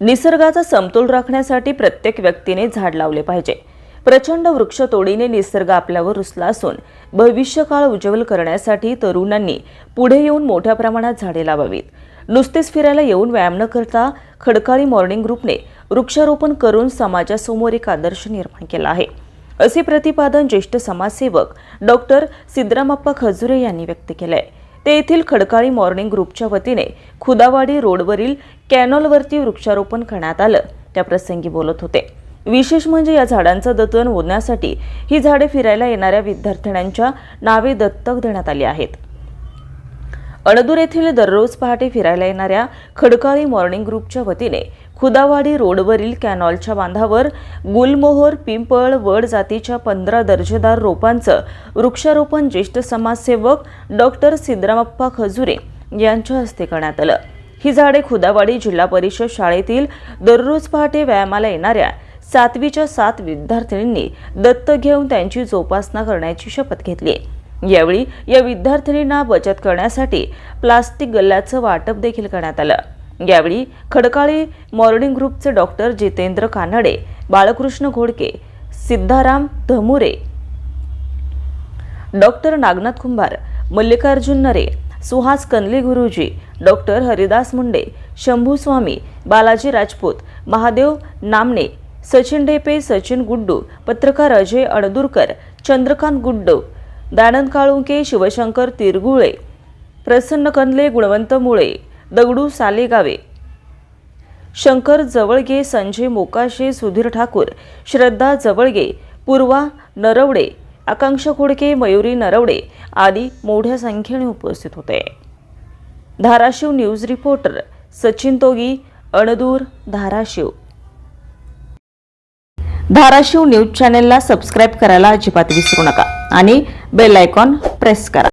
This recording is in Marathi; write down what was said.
निसर्गाचा समतोल राखण्यासाठी प्रत्येक व्यक्तीने झाड लावले पाहिजे. प्रचंड वृक्षतोडीने निसर्ग आपल्यावर रुसला असून भविष्यकाळ उज्ज्वल करण्यासाठी तरुणांनी पुढे येऊन मोठ्या प्रमाणात झाडे लावावीत. नुसतेच फिरायला येऊन व्यायाम न करता खडकाळी मॉर्निंग ग्रुपने वृक्षारोपण करून समाजासमोर एक आदर्श निर्माण केला आहे. असे प्रतिपादन ज्येष्ठ समाजसेवक डॉक्टर सिद्धरामप्पा खजुरे यांनी व्यक्त केलंय. ते येथील खडकाळी मॉर्निंग ग्रुपच्या वतीने खुदावाडी रोडवरील कॅनॉलवरती वृक्षारोपण करण्यात आलं. त्या प्रसंगी बोलत होते. विशेष म्हणजे या झाडांचं दत्तन होण्यासाठी ही झाडे फिरायला येणाऱ्या विद्यार्थ्यांच्या नावे दत्तक देण्यात आली आहेत. अणदूर येथील दररोज पहाटे फिरायला येणाऱ्या खडकाळी मॉर्निंग ग्रुपच्या वतीने खुदावाडी रोडवरील कॅनॉलच्या बांधावर गुलमोहर पिंपळ वड जातीच्या पंधरा दर्जेदार रोपांचं वृक्षारोपण ज्येष्ठ समाजसेवक डॉक्टर सिद्धरामप्पा खजुरे यांच्या हस्ते करण्यात आलं. ही झाडे खुदावाडी जिल्हा परिषद शाळेतील दररोज पहाटे व्यायामाला येणाऱ्या सातवीच्या सात विद्यार्थिनींनी दत्तक घेऊन त्यांची जोपासना करण्याची शपथ घेतली यावेळी या विद्यार्थिनींना बचत करण्यासाठी प्लास्टिक गल्ल्याचं वाटप देखील करण्यात आलं. यावेळी खडकाळी मॉर्निंग ग्रुपचे doctor Jitendra Kanade Balkrishna Ghodke Siddharam Dhamure doctor Nagnath Kumbhar Mallikarjun Nare Suhas Kanli Guruji doctor Haridas Munde Shambhu Swami Balaji Rajput Mahadev Namne Sachin Dhepe Sachin Guddu पत्रकार अजय अणदुरकर चंद्रकांत गुड्डू दानंद काळुंके शिवशंकर तिरगुळे प्रसन्न कंदले गुणवंत मुळे दगडू सालेगावे शंकर जवळगे संजय मोकाशे सुधीर ठाकूर श्रद्धा जवळगे पूर्वा नरवडे आकांक्षा खुडके मयुरी नरवडे आदी मोठ्या संख्येने उपस्थित होते. Dharashiv news reporter Sachin Togi Andur Dharashiv. Dharashiv news चॅनेलला सबस्क्राईब करायला अजिबात विसरू नका आणि बेल आयकॉन प्रेस करा.